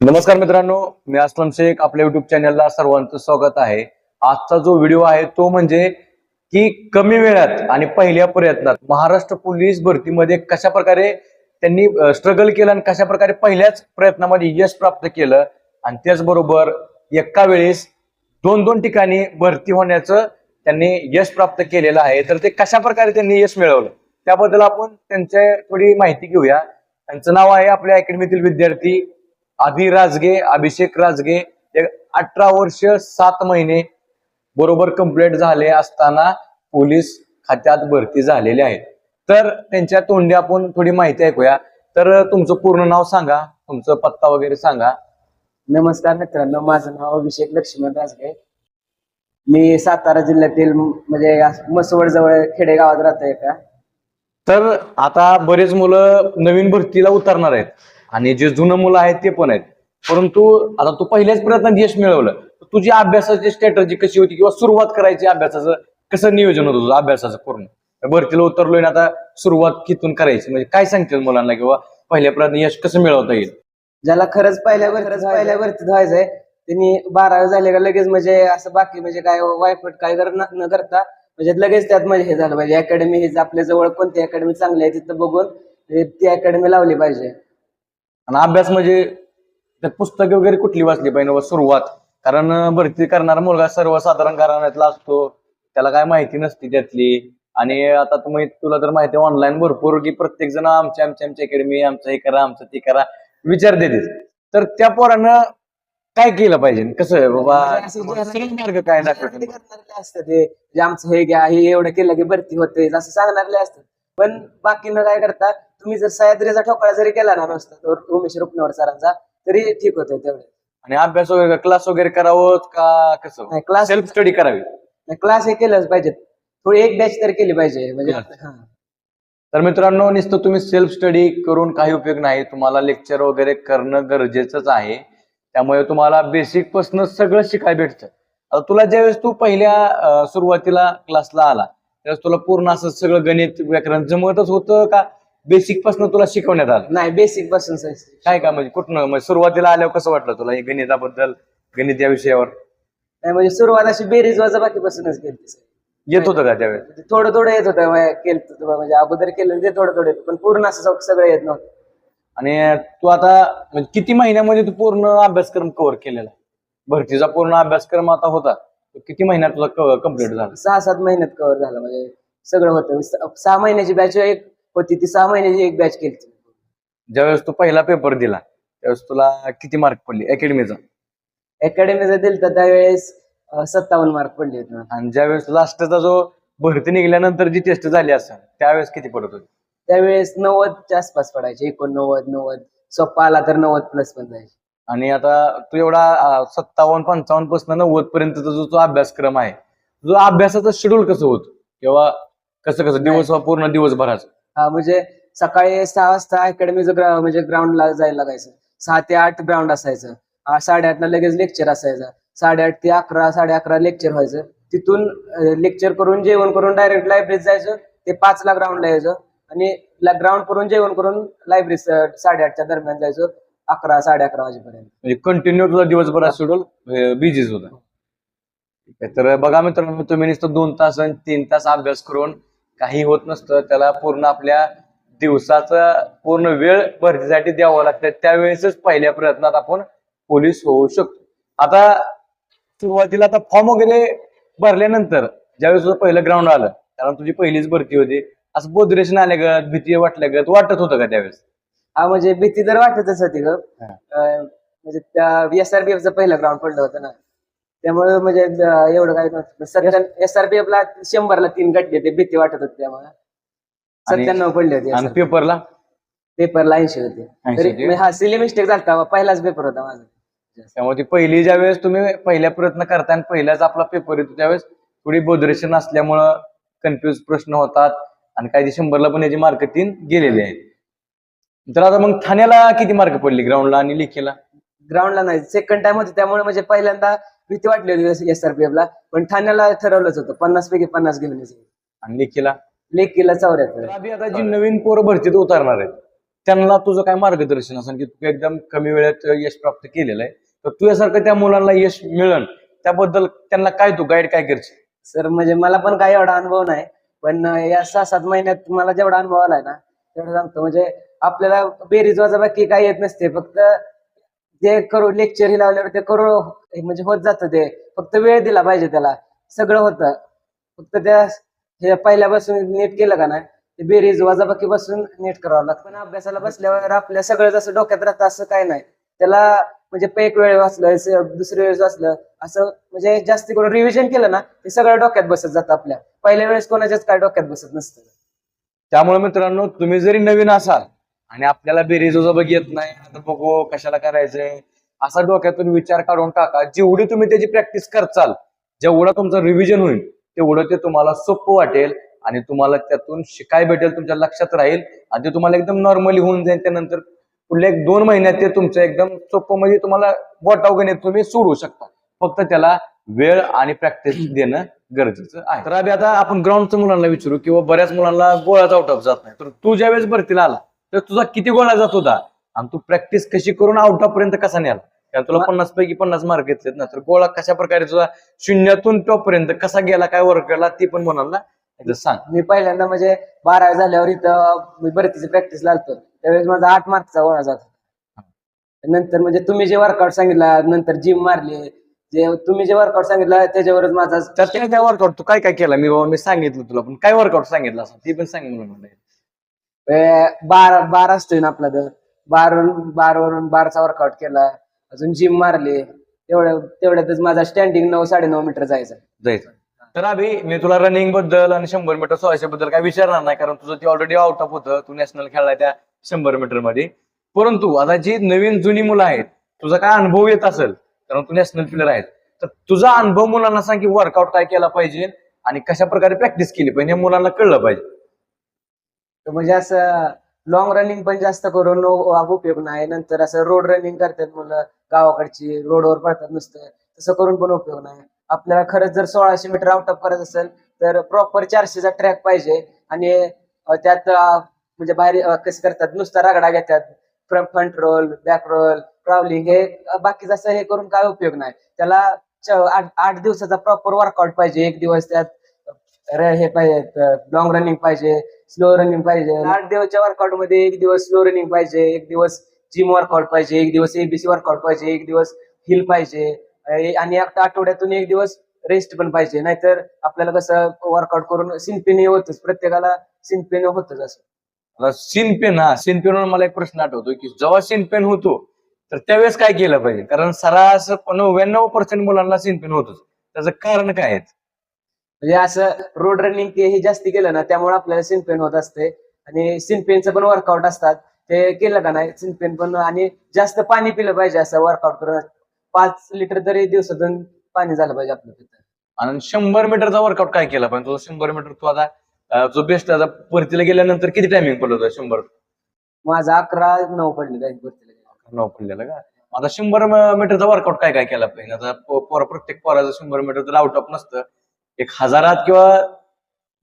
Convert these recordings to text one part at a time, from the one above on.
नमस्कार मित्रांनो मी अस्लम शेख आपल्या युट्यूब चॅनलला सर्वांचं स्वागत आहे. आजचा जो व्हिडिओ आहे तो म्हणजे की कमी वेळात आणि पहिल्या प्रयत्नात महाराष्ट्र पोलीस भरतीमध्ये कशा प्रकारे त्यांनी स्ट्रगल केलं आणि कशा प्रकारे पहिल्याच प्रयत्नामध्ये यश प्राप्त केलं आणि त्याचबरोबर एका वेळेस दोन दोन ठिकाणी भरती होण्याचं त्यांनी यश प्राप्त केलेलं आहे. तर ते कशा प्रकारे त्यांनी यश मिळवलं? त्याबद्दल आपण त्यांच्या थोडी माहिती घेऊया. त्यांचं नाव आहे आपल्या अकॅडमीतील विद्यार्थी आधी राजगे अभिषेक राजगे अठरा वर्ष सात महिने बरोबर कंप्लीट झाले असताना पोलीस खात्यात भरती झालेले आहेत. तर त्यांच्या तोंडी आपण थोडी माहिती ऐकूया. तर तुमचं पूर्ण नाव सांगा तुमचं पत्ता वगैरे सांगा. नमस्कार मित्रांनो माझं नाव अभिषेक लक्ष्मण राजगे. मी सातारा जिल्ह्यातील म्हणजे मसवड जवळ खेडेगावात राहतोय का? तर आता बरेच मुलं नवीन भरतीला उतरणार आहेत. आणि जे जुनं मुलं आहेत ते पण आहेत. परंतु आता तू पहिल्याच प्रयत्नात यश मिळवलं. तर तुझी अभ्यासाची स्ट्रॅटर्जी कशी होती किंवा सुरुवात करायची अभ्यासाचं कसं नियोजन होतं तुझं अभ्यासाचं पूर्ण? भरतीला उतरलोय ना आता सुरुवात कितून करायची? म्हणजे काय सांगतील मुलांना किंवा पहिल्या प्रयत्न यश कसं मिळवता येईल? ज्याला खरंच पहिल्या खरंच पहिल्या भरतीत व्हायचंय त्यांनी बारावी झाले का लगेच म्हणजे असं बाकी म्हणजे काय वायफट काय कर न न करता म्हणजे लगेच त्यात म्हणजे हे झालं पाहिजे. अकॅडमी हे आपल्या जवळ कोणती अकॅडमी चांगली आहे तिथं बघून ती अकॅडमी लावली पाहिजे. आणि अभ्यास म्हणजे त्यात पुस्तके वगैरे कुठली वाचली पाहिजे बाबा सुरुवात. कारण भरती करणारा मुलगा सर्वसाधारण घराण्यातला असतो. त्याला काय माहिती नसते त्यातली. आणि आता तुम्ही तुला तर माहिती ऑनलाईन भरपूर की प्रत्येक जण आमच्या आमच्या आमच्या अकॅडमी आमचं हे करा आमचं ते करा विचार देते तर त्या पोरानं काय केलं पाहिजे? कसं बाबा म्हणजे मार्ग काय ते दाखवतो करणारे असतात ते जे आमचं हे घ्या हे एवढं केलं की भरती होते असं सांगणारे असतात. पण बाकीनं काय करता तुम्ही जर सह्याद्रीचा ठोकळा जरी केला ना नुसता तो उमेश रुपनवर सरांचा तरी ठीक होतं तेवढं. आणि अभ्यास वगैरे क्लास वगैरे करावं का कसं? नाही क्लास सेल्फ स्टडी करावी. क्लास हे केलंच पाहिजे थोडी एक बॅच तर केली पाहिजे म्हणजे. हा. तर मित्रांनो नुसतं तुम्ही सेल्फ स्टडी करून काही उपयोग नाही. तुम्हाला लेक्चर वगैरे करणं गरजेचंच आहे. त्यामुळे तुम्हाला बेसिकपासून सगळं शिकायला भेटतं. आता तुला ज्यावेळेस तू पहिल्या अं, सुरुवातीला क्लासला आला त्यावेळेस तुला पूर्ण असं सगळं गणित व्याकरण जमतच होतं का? बेसिकपासून तुला शिकवण्यात आलं. नाही बेसिकपासून. काय का म्हणजे? कुठनं? म्हणजे सुरुवातीला आल्यावर कसं वाटलं तुला हे गणिताबद्दल गणित या विषयावर? नाही म्हणजे सुरुवात अशी बेरीज वाजा बाकीपासूनच केली. येत होतं का त्यावेळेस? म्हणजे थोडं थोडं येत होतं केलं होतं म्हणजे अगोदर केलं ते थोडं थोडं येतं पण पूर्ण असं सग- सगळं येत नव्हतं. आणि तू आता म्हणजे किती महिन्यामध्ये तू पूर्ण अभ्यासक्रम कव्हर केलेला? भरतीचा पूर्ण अभ्यासक्रम आता होता. तो किती महिन्यात तुला कंप्लीट झाला? सहा सात महिन्यात कव्हर झालं म्हणजे सगळं होतं. स- सहा महिन्याची बॅच एक होती ती सहा महिन्याची एक बॅच केली ज्यावेळेस तू पहिला पेपर दिला त्यावेळेस तुला किती मार्क पडले? अकॅडमीचा अकॅडमीचा दिल तर त्यावेळेस अं, सत्तावन्न मार्क पडले होते मला. आणि ज्यावेळेस लास्टचा जो भरती निघाल्यानंतर जी टेस्ट झाली असेल त्यावेळेस किती पडत होती? त्यावेळेस नव्वदच्या आसपास पडायचे एकोणनव्वद नव्वद. सोप्पा आला तर नव्वद प्लस पण जायचे. आणि आता तू एवढा सत्तावन्न पंचावन्नपासून नव्वद पर्यंतचा जो तो अभ्यासक्रम आहे जो अभ्यासाचं शेड्यूल कसं होतं? किंवा कसं कसं? दिवस पूर्ण दिवसभराचं. म्हणजे सकाळी सहा वाजता अकॅडमीचं ग्रा म्हणजे ग्राउंडला जायला लागायचं. सहा ते आठ ग्राउंड असायचं. साडेआठला लगेच लेक्चर असायचं. साडेआठ ते अकरा साडे अकरा लेक्चर व्हायचं. तिथून लेक्चर करून जेवण करून डायरेक्ट लायब्ररीत जायचं. ते पाचला ग्राउंडला यायचं. आणि ग्राउंड करून जेवण करून लायब्ररी साडेआठच्या दरम्यान जायचं. अकरा साडे अकरा वाजेपर्यंत. म्हणजे कंटिन्यू तुझा दिवसभरात शेड्यूल बिझीच होता. ठीक आहे, तर बघा मित्रांनो तुम्ही नुसतं दोन तास आणि तीन तास अभ्यास करून काही होत नसतं त्याला पूर्ण आपल्या दिवसाचा पूर्ण वेळ भरतीसाठी द्यावा लागतं. त्यावेळेसच पहिल्या प्रयत्नात आपण पोलीस होऊ शकतो. आता सुरुवातीला आता फॉर्म वगैरे भरल्यानंतर ज्यावेळेस तुझं पहिलं ग्राउंड आलं कारण तुझी पहिलीच भरती होती असं बोधरेशन आल्यागत भीती वाटल्यागत वाटत होतं का त्यावेळेस? हा म्हणजे भीती तर वाटतच होती ग. म्हणजे त्या एसआरपीएफ चं पहिलं ग्राउंड पडलं होतं ना. त्यामुळे म्हणजे एवढं काय नव्हतं. सत्त्याण्णव एसआरपीएफ ला शंभरला तीन गट्टे ते भीती वाटत होती त्यामुळे. आणि- सत्त्याण्णव पडले होते आणि पेपरला? पेपरला ऐंशी होते. 80 तरी होते? म्हणजे हा सिली मिस्टेक झाला पहिलाच पेपर होता माझा. त्यामुळे ती पहिली ज्या वेळेस तुम्ही पहिल्या प्रयत्न करता आणि पहिल्याच आपला पेपर येतो त्यावेळेस थोडी बोधरेशन असल्यामुळं कन्फ्युज प्रश्न होतात आणि काही शंभरला पण याची मार्क तीन गेलेले आहेत. तर आता मग ठाण्याला किती मार्क पडले? ग्राउंडला आणि लिखीला? ग्राउंडला नाही. सेकंड टाइम होती त्यामुळे म्हणजे पहिल्यांदा भीती वाटली होती ला पण ठाण्याला ठरवलंच होतं. पन्नास पैकी पन्नास घेऊन यायचं आणि लिखीला लेख केला चौऱ्याहत्तर. तर आधी आता जी नवीन पोरं भरतीत उतरणार आहेत त्यांना तुझं काय मार्गदर्शन असेल? की तू एकदम कमी वेळेत यश प्राप्त केलेलं आहे तर तुझ्यासारखं त्या मुलांना यश मिळन त्याबद्दल त्यांना काय तू गाईड काय करशील? सर म्हणजे मला पण काही एवढा अनुभव नाही पण या सहा सात महिन्यात मला जेवढा अनुभव आलाय ना तेवढं सांगतो. म्हणजे आपल्याला बेरीज बाकी काही येत नसते फक्त जे करू लेक्चर ही लावल्यावर ते करू म्हणजे होत जातं ते. फक्त वेळ दिला पाहिजे त्याला. सगळं होतं. फक्त त्या हे पहिल्यापासून नीट केलं का नाही ते बेरीज वजाबाकी बसून नीट करावं लागतं. पण अभ्यासाला बसल्यावर आपल्या सगळं जसं डोक्यात राहतं असं काय नाही. त्याला म्हणजे एक वेळ वाचलं दुसरी वेळेस वाचलं असं म्हणजे जास्त करून रिव्हिजन केलं ना ते सगळं डोक्यात बसत जातं आपल्या. पहिल्या वेळेस कोणाच्याच काय डोक्यात बसत नसतं. त्यामुळे मित्रांनो तुम्ही जरी नवीन असाल आणि आपल्याला बेरीज बघ येत नाही. आता बघू कशाला करायचंय. असा डोक्यातून विचार काढून टाका. जेवढी तुम्ही त्याची प्रॅक्टिस करचाल जेवढं तुमचं रिव्हिजन होईल तेवढं ते तुम्हाला सोपं वाटेल आणि तुम्हाला त्यातून शिकाय भेटेल तुमच्या लक्षात राहील आणि ते तुम्हाला एकदम नॉर्मली होऊन जाईल. त्यानंतर पुढल्या एक दोन महिन्यात ते तुमचं एकदम सोपं म्हणजे तुम्हाला बोटाव गणित तुम्ही सोडू शकता. फक्त त्याला वेळ आणि प्रॅक्टिस देणं गरजेचं आहे. तर आधी आता आपण ग्राउंडच्या मुलांना विचारू किंवा बऱ्याच मुलांना गोळाच आउट ऑफ जात नाही. तर तू ज्या वेळेस भरतीला आला तर तुझा किती गोळा जात होता? आणि तू प्रॅक्टिस कशी करून आउट ऑफ पर्यंत कसा नेला? कारण तुला पन्नास पैकी पन्नास मार्क घेतलेत ना. तर गोळा कशा प्रकारे तुझा शून्यातून टॉप पर्यंत कसा गेला काय वर्क केला ती पण मुलांना एकदा सांग. मी पहिल्यांदा म्हणजे बारावी झाल्यावर इथं मी भरतीची प्रॅक्टिस लावतो त्यावेळेस माझा आठ मार्कचा गोळा जात होता. नंतर म्हणजे तुम्ही जे वर्कआउट सांगितलं नंतर जिम मारली जे तुम्ही जे वर्कआउट सांगितलं त्याच्यावरच माझा काय वर्कआउट तू काय काय केला? मी बाबा मी सांगितलं तुला पण काय वर्कआउट सांगितलं असं ती पण सांग अं, बारा बार असतोय ना आपला तर बारवरून बारवरून बारचा वर्कआउट केला अजून जिम मारली तेवढ्या तेवढ्यातच माझा स्टँडिंग नऊ साडेनऊ मीटर जायचा. जायचं. तर अभि मी तुला रनिंगबद्दल आणि शंभर मीटर सोळाशे बद्दल काय विचारणार नाही कारण तुझं ते ऑलरेडी आउट ऑफ होतं. तू नॅशनल खेळलाय त्या शंभर मीटरमध्ये. परंतु आता जी नवीन जुनी मुलं आहेत तुझा काय अनुभव येत असेल? कारण तू नॅशनल प्लेअर आहेत तर तुझा अनुभव मुलांना सांग की वर्कआउट काय केला पाहिजे आणि कशा प्रकारे प्रॅक्टिस केली पाहिजे हे मुलांना कळलं पाहिजे. तर म्हणजे असं लॉंग रनिंग पण जास्त करून उपयोग नाही. नंतर असं रोड रनिंग करतात मुलं गावाकडची रोडवर पळतात नुसतं. तसं करून पण उपयोग नाही. आपल्याला खरंच जर सोळाशे मीटर आउट ऑफ करत असेल तर प्रॉपर चारशेचा ट्रॅक पाहिजे. आणि त्यात म्हणजे बाहेर कसं करतात नुसता रगडा घेतात. Front roll back roll travelling हे बाकीचं असं हे करून काय उपयोग नाही. त्याला आठ आठ दिवसाचा प्रॉपर वर्कआउट पाहिजे एक दिवस त्यात. र- हे पाहिजे लॉंग रनिंग पाहिजे स्लो रनिंग पाहिजे. आठ दिवसच्या वर्कआउटमध्ये एक दिवस स्लो रनिंग पाहिजे एक दिवस जिम वर्कआउट पाहिजे एक दिवस एबीसी वर्कआउट पाहिजे एक दिवस हिल पाहिजे. आणि एक आठवड्यातून एक दिवस रेस्ट पण पाहिजे. नाहीतर आपल्याला कसं वर्कआउट करून सिनपेन होतच प्रत्येकाला सिनपेन होतच असं. सिनपेन पेन हा सीन मला एक प्रश्न आठवतो की जेव्हा सिनपेन होतो तर त्यावेळेस काय केलं पाहिजे? कारण सरास नव्याण्णव पर्सेंट मुलांना सिनपेन होतोच. त्याचं कारण काय आहे म्हणजे असं रोड रनिंग हे जास्ती केलं ना त्यामुळे आपल्याला सिनपेन होत असते आणि सिनपेनचं पण वर्कआउट असतात. ते केलं का नाही सिनपेन पण आणि जास्त पाणी पिलं पाहिजे असं वर्कआउट करून. पाच लिटर तरी दिवसातून पाणी झालं पाहिजे आपलं तिथं आणि शंभर मीटरचा वर्कआउट काय केला पाहिजे तुझा शंभर मीटर तू आता जो बेस्ट आता भरतीला गेल्यानंतर किती टायमिंग पडलं होतं शंभर? माझा अकरा नऊ पडले भरतीला गेल्यावर. नऊ पडलेलं का? आता शंभर मीटरचा वर्कआउट काय काय केला पाहिजे आता पो- पोरं प्रत्येक पोराचं शंभर मीटर तर आउट ऑफ नसतं. एक हजारात किंवा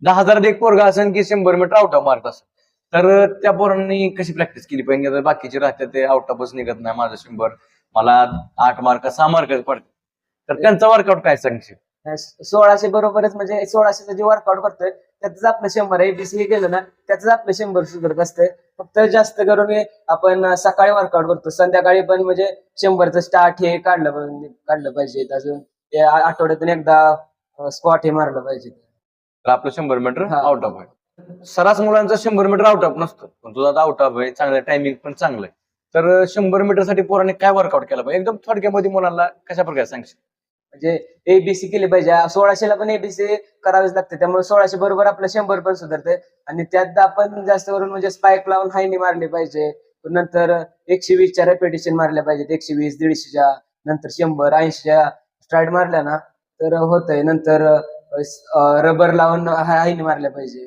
दहा हजारात एक पोरगा असेल की शंभर मीटर आउट ऑफ मार्क असेल. तर त्या पोरांनी कशी प्रॅक्टिस केली? पाहिजे बाकीचे राहते ते आउट ऑफच निघत नाही माझं शंभर मला आठ मार्क सहा मार्क पडते. तर त्यांचा वर्कआउट काय सांगशील? सोळाशे बरोबरच म्हणजे सोळाशेचं जे वर्कआउट करतोय त्याच आपलं शंभर एबीसी हे केलं ना त्याच आपलं शंभर सुधारत असतंय. फक्त जास्त करून आपण सकाळी वर्कआउट करतो. संध्याकाळी पण म्हणजे शंभरचं स्टार्ट हे काढलं काढलं पाहिजे. अजून आठवड्यातून एकदा स्पॉट हे मारलं पाहिजे. तर आपलं शंभर मीटर हा. आउट ऑफ आहे. सरास मुलांचा शंभर मीटर आउट ऑफ नसतो. पण तुझा आता आउट ऑफ आहे चांगलं टायमिंग पण चांगलं आहे. तर शंभर मीटरसाठी पोरांनी काय वर्कआउट केलं पाहिजे? एकदम थोडक्यामध्ये मुलांना कशा प्रकारे सांगशील? म्हणजे एबीसी केली पाहिजे. सोळाशेला पण एबीसी करावीच लागते. त्यामुळे सोळाशे बरोबर आपलं शंभर पण सुधारते आणि त्यात आपण जास्त करून म्हणजे स्पाइक लावून हायनी मारली पाहिजे. नंतर एकशे वीसच्या रेपिटेशन मारल्या पाहिजेत. एकशे वीस दीडशेच्या नंतर शंभर ऐंशीच्या स्ट्राईड मारल्या ना तर होतंय. नंतर रबर लावून हायनी मारल्या पाहिजे.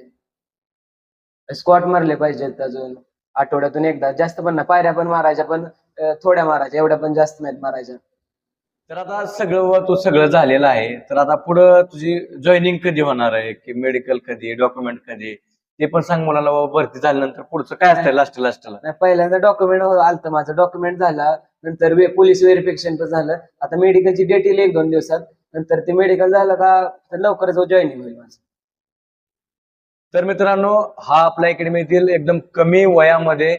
स्क्वॉट मारले पाहिजेत अजून. आठवड्यातून एकदा. जास्त पण नाही. पायऱ्या पण मारायच्या पण थोड्या मारायच्या. एवढ्या पण जास्त नाहीत मारायच्या. तर आता सगळं तू सगळं झालेलं आहे. तर आता पुढं तुझी जॉईनिंग कधी होणार आहे? की मेडिकल कधी? डॉक्युमेंट कधी? ते पण सांग मुलाला भरती झाल्यानंतर पुढचं काय असतं लास्ट लास्टला नाही, पहिल्यांदा डॉक्युमेंट आलतं माझं. डॉक्युमेंट झाला. नंतर पोलीस व्हेरिफिकेशन पण झालं. आता मेडिकलची डेट येईल एक दोन दिवसात. नंतर ते मेडिकल झालं का तर लवकरच जॉईनिंग होईल माझं. तर मित्रांनो हा आपल्या अकॅडमीतील एकदम कमी वयामध्ये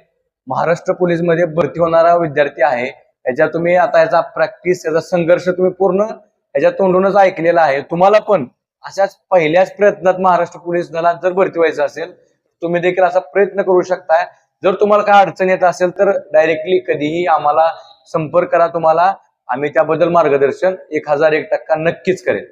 महाराष्ट्र पोलीसमध्ये भरती होणारा विद्यार्थी आहे. याच्या तुम्ही आता याचा प्रॅक्टिस याचा संघर्ष तुम्ही पूर्ण याच्या तोंडूनच ऐकलेला आहे. तुम्हाला पण अशाच पहिल्याच प्रयत्नात महाराष्ट्र पोलीस दलात जर भरती व्हायचं असेल तुम्ही देखील असा प्रयत्न करू शकताय. जर तुम्हाला काय अडचण येत असेल तर डायरेक्टली कधीही आम्हाला संपर्क करा तुम्हाला. आम्ही त्याबद्दल मार्गदर्शन एक हजार एक टक्का नक्कीच करेल